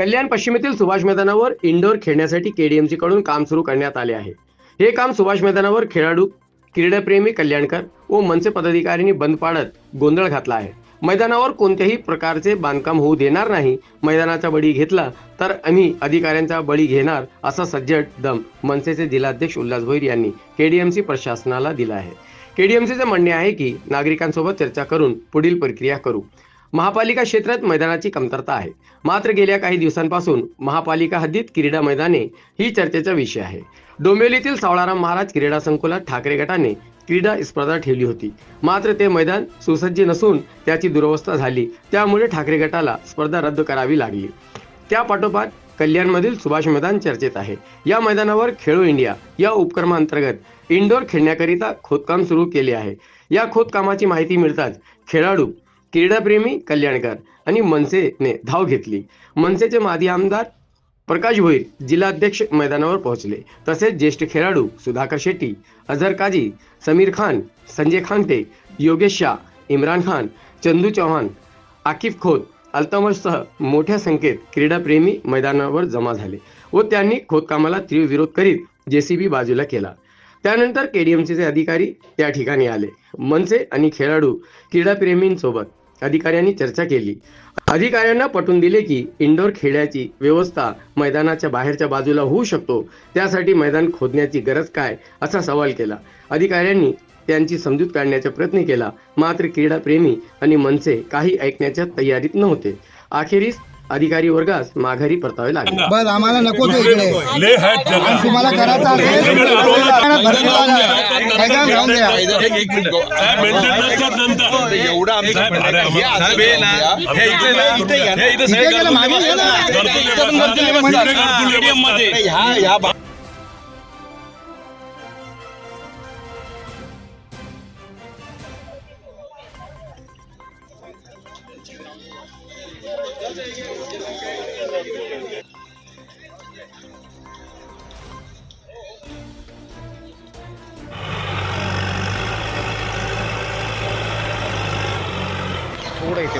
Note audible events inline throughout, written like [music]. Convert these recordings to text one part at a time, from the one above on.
कल्याण पश्चिमेतील सुभाष मैदानावर इंडोर खेळण्यासाठी केडीएमसी कडून काम सुरू करण्यात आले आहे. हे काम सुभाष मैदानावर खेळाडू क्रीडाप्रेमी कल्याणकर व मनसे पदाधिकाऱ्यांनी बंद पाडत गोंधळ घातला आहे. मैदानावर कोणत्याही प्रकारचे बांधकाम होऊ देणार नाही. मैदानाचा बळी घेतला तर आम्ही अधिकाऱ्यांचा बळी घेणार असा सज्जड दम मनसेचे जिल्हाध्यक्ष उल्हास भोईर यांनी केडीएमसी प्रशासनाला दिला आहे. केडीएमसीचे म्हणणे आहे की नागरिकांसोबत चर्चा करून पुढील प्रक्रिया करू. महापालिका क्षेत्रात मैदानाची कमतरता आहे. मात्र गेल्या काही दिवसांपासून महापालिका हद्दीत क्रीडा मैदाने ही चर्चेचा विषय आहे. डोंबिवलीतील सावळाराम महाराज क्रीडा संकुलात ठाकरे गटाने क्रीडा स्पर्धा ठेवली होती. मात्र ते मैदान सुसज्ज नसून त्याची दुरवस्था झाली. त्यामुळे ठाकरे गटाला स्पर्धा रद्द करावी लागली. त्या पाठोपाठ कल्याणमधील सुभाष मैदान चर्चेत आहे. या मैदानावर खेळो इंडिया या उपक्रमांतर्गत इंडोर खेळण्याकरिता खोदकाम सुरू केले आहे. या खोदकामाची माहिती मिळताच खेळाडू क्रीडाप्रेमी कल्याणकर आणि मनसेने धाव घेतली. मनसेचे माजी आमदार प्रकाश भोईर जिल्हाध्यक्ष मैदानावर पोहोचले. तसेच ज्येष्ठ खेळाडू सुधाकर शेट्टी अझर काजी समीर खान संजय खांटे योगेश शाह इम्रान खान चंदू चव्हाण आकिफ खोत अल्तमशसह मोठ्या संख्येत क्रीडाप्रेमी मैदानावर जमा झाले व त्यांनी खोदकामाला तीव्र विरोध करीत जेसीबी बाजूला केला. त्यानंतर केडीएमसीचे अधिकारी त्या ठिकाणी आले. मनसे आणि खेळाडू क्रीडाप्रेमींसोबत अधिकाऱ्यांनी चर्चा केली. अधिकाऱ्यांना पटवून दिले की इंडोर खेळाची व्यवस्था मैदानाच्या बाहेरच्या बाजूला होऊ शकतो. त्यासाठी मैदान खोदण्याची गरज काय असा सवाल केला. अधिकाऱ्यांनी त्यांची समजूत काढण्याचा प्रयत्न केला. मात्र क्रीडाप्रेमी आणि मनसे काही ऐकण्याच्या तयारीत नव्हते. अखेरीस अधिकारी वर्गास माघारी परतावे लागले. बस आम्हाला नको ते इकडे. ले आहेत आणि जगा. तुम्हाला करायचं असेल तर भरती राहून द्या. साहेब नंतर. एवढं आमचं साहेब, अरे. हे आम्हाला- ना, हे इथे ना. हे इथं इथे गेलं, मागे. घरकुल घरकुल घरकुल आहे. नाही, ह्या ह्या थोडं इथे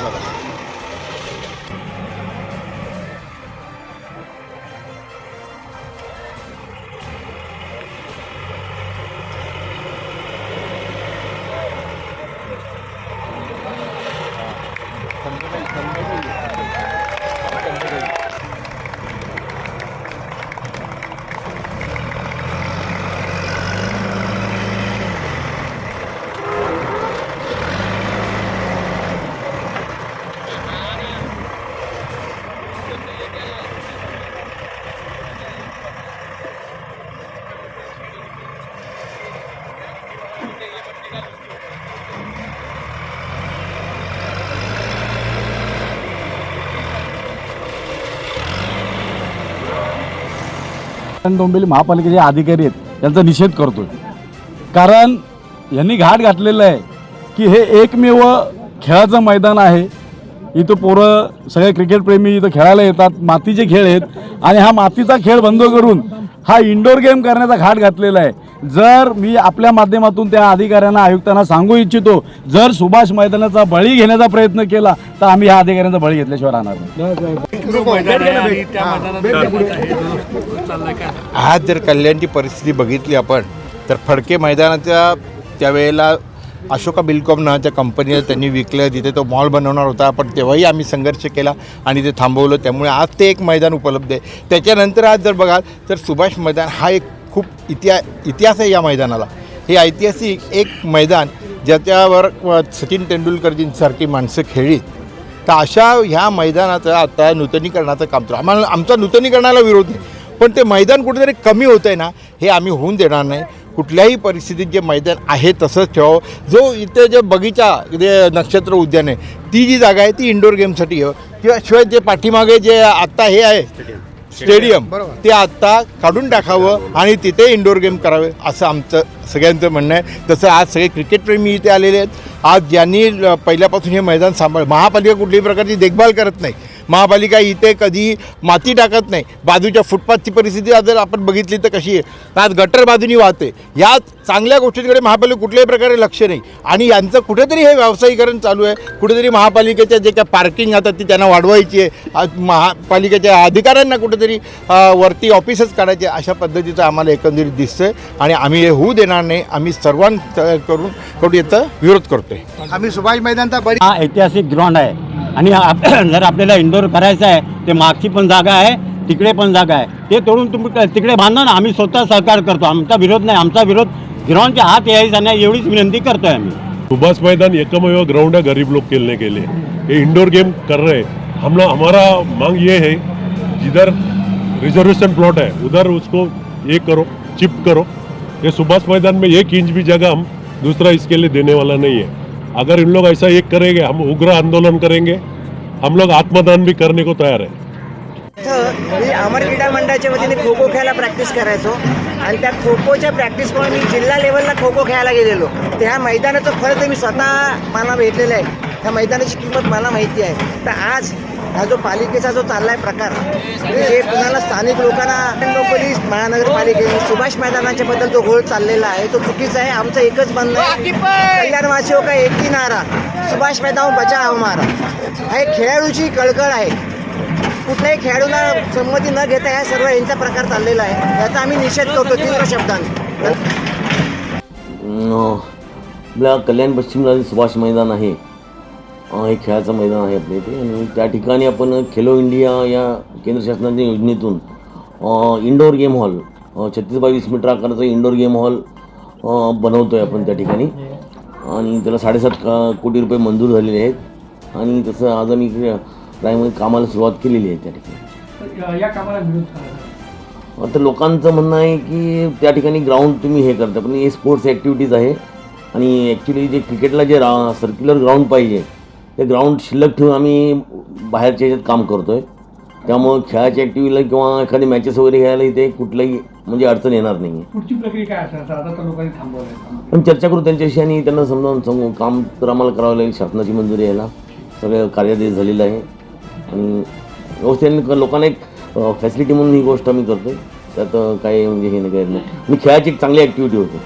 डोंबिवली महापालिकेचे अधिकारी आहेत यांचा निषेध करतोय. कारण यांनी घाट घातलेलं आहे की हे एकमेव खेळाचं मैदान आहे. इथं पोरं सगळे क्रिकेटप्रेमी इथं खेळायला येतात मातीचे खेळ आहेत. आणि हा मातीचा खेळ बंद करून हा इंडोर गेम करण्याचा घाट घातलेला आहे. जर मी आपल्या माध्यमातून त्या अधिकाऱ्यांना आयुक्तांना सांगू इच्छितो जर सुभाष मैदानाचा बळी घेण्याचा प्रयत्न केला तर आम्ही ह्या अधिकाऱ्यांचा बळी घेतल्याशिवाय राहणार नाही. आज जर कल्याणची परिस्थिती बघितली आपण तर फडके मैदानाच्या त्यावेळेला अशोका बिलकॉम नावाच्या कंपनीला त्यांनी विकलं तिथे तो मॉल बनवणार होता. पण तेव्हाही आम्ही संघर्ष केला आणि ते थांबवलं. त्यामुळे आज ते एक मैदान उपलब्ध आहे. त्याच्यानंतर आज जर बघाल तर सुभाष मैदान हा एक खूप इतिहा इतिहास आहे या मैदानाला. हे ऐतिहासिक एक मैदान ज्याच्यावर सचिन तेंडुलकरजींसारखी माणसं खेळलीत तर अशा ह्या मैदानाचं आता नूतनीकरणाचं काम चालू आम्हाला आमचा नूतनीकरणाला विरोध नाही. पण ते मैदान कुठेतरी कमी होतं आहे ना हे आम्ही होऊन देणार नाही. कुठल्याही परिस्थितीत जे मैदान आहे तसंच ठेवावं. जो इथे जे बगीचा जे नक्षत्र उद्यान आहे ती जी जागा आहे ती इंडोर गेमसाठी किंवा शिवाय जे पाठीमागे जे आत्ता हे आहे स्टेडियम. ते आत्ता काढून टाकावं आणि तिथे इंडोर गेम करावे असं आमचं सगळ्यांचं म्हणणं आहे. तसं आज सगळे क्रिकेटप्रेमी इथे आलेले आहेत. आज ज्यांनी पहिल्यापासून हे मैदान सांभाळ महापालिका कुठल्याही प्रकारची देखभाल करत नाही. महापालिका इथे कधी माती टाकत नाही. बाजूच्या फुटपाथची परिस्थिती आज जर आपण बघितली तर कशी आहे? आज गटर बाजूनी वाहते. या चांगल्या गोष्टींकडे महापालिका कुठल्याही प्रकारे लक्ष नाही. आणि यांचं कुठेतरी हे व्यावसायीकरण चालू आहे. कुठेतरी महापालिकेच्या जे काय पार्किंग आता ती त्यांना वाढवायची आहे. आज महापालिकेच्या अधिकाऱ्यांना कुठेतरी वरती ऑफिसच काढायचे अशा पद्धतीचं आम्हाला एकंदरीत दिसतंय. आणि आम्ही हे होऊ देणार नाही. आम्ही सर्वांत करून कडून याचा विरोध करतोय. आम्ही सुभाष मैदानचा बरी हा ऐतिहासिक ग्राउंड आहे. आणि आप- [clears throat] जर आपल्याला इंडोर करायचं आहे ते मागची पण जागा आहे तिकडे पण जागा आहे. ते तोडून तुम्ही तिकडे बांधा ना आम्ही स्वतः सहकार करतो. आमचा विरोध नाही आमचा विरोध ग्राउंडच्या आत यायचा नाही एवढीच विनंती करतो आहे आम्ही. सुभाष मैदान एकमेव ग्राउंड है गरीब लोग खेलने के लिए. ये इंडोर गेम कर रहे हैं. हम लोग हमारा मांग ये है जिधर रिजर्वेशन प्लॉट है उधर उसको ये करो चिप करो. ये सुभाष मैदान में एक इंच भी जगह हम दूसरा इसके लिए देने वाला नहीं है. अगर इन लोग ऐसा एक करेंगे हम उग्र आंदोलन करेंगे हम लोग आत्मदान भी करने को तैयार है। मी अमर क्रीडा मंडळाच्या वतीने खो खो खेळायला प्रॅक्टिस करायचो. आणि त्या खो खोच्या प्रॅक्टिसमुळे मी जिल्हा लेवलला खो खो खेळायला गेलेलो. त्या मैदानाचं फळ तर मी स्वतः मला भेटलेलं आहे. त्या मैदानाची किंमत मला माहिती आहे. तर आज हा जो पालिकेचा जो चाललाय प्रकार म्हणजे पुण्याला स्थानिक लोकांना पोलीस महानगरपालिकेने सुभाष मैदानाच्या बद्दल जो घोळ चाललेला आहे तो चुकीचा आहे. आमचं एकच म्हणणं आहे कल्याणवासियों का एक ही नारा सुभाष मैदान बचा हमारा हा एक खेळाडूची कळकळ आहे. कुठल्याही खेळाडूला संमती न घेता या सर्व यांचा प्रकार चाललेला आहे. याचा आम्ही निषेध करतो तीव्र आपल्या कल्याण पश्चिमला जे सुभाष मैदान आहे. हे खेळाचं मैदान आहे आपल्या इथे. आणि त्या ठिकाणी आपण खेलो इंडिया या केंद्र शासनाच्या योजनेतून इंडोर गेम हॉल छत्तीस बावीस मीटर आकाराचा इंडोर गेम हॉल बनवतो आहे आपण त्या ठिकाणी. आणि त्याला साडेसात का कोटी रुपये मंजूर झालेले आहेत. आणि तसं आज आम्ही प्रायमरी कामाला सुरुवात केलेली आहे त्या ठिकाणी. तर लोकांचं म्हणणं आहे की त्या ठिकाणी ग्राउंड तुम्ही हे करता पण हे स्पोर्ट्स ॲक्टिव्हिटीज आहे. आणि ॲक्च्युली जे क्रिकेटला जे रा सर्क्युलर ग्राउंड पाहिजे ते ग्राउंड शिल्लक ठेवून आम्ही बाहेरच्या ह्याच्यात काम करतो आहे त्यामुळं खेळाच्या ॲक्टिव्हिटीला किंवा एखादी मॅचेस वगैरे घ्यायला इथे कुठलाही म्हणजे अडचण येणार नाही आहे पुढची प्रक्रिया काय असणार? सर आता तर लोकांनी थांबवलंय. पण चर्चा करू त्यांच्याशी आणि त्यांना समजावून सांगू. काम तर आम्हाला करावं लागेल शासनाची मंजुरी यायला. सगळं कार्यादेश झालेलं आहे. आणि व्यवस्थित लोकांना एक फॅसिलिटी म्हणून ही गोष्ट आम्ही करतो त्यात काही म्हणजे हे नाही काही नाही. आणि खेळाची एक चांगली ॲक्टिव्हिटी होते.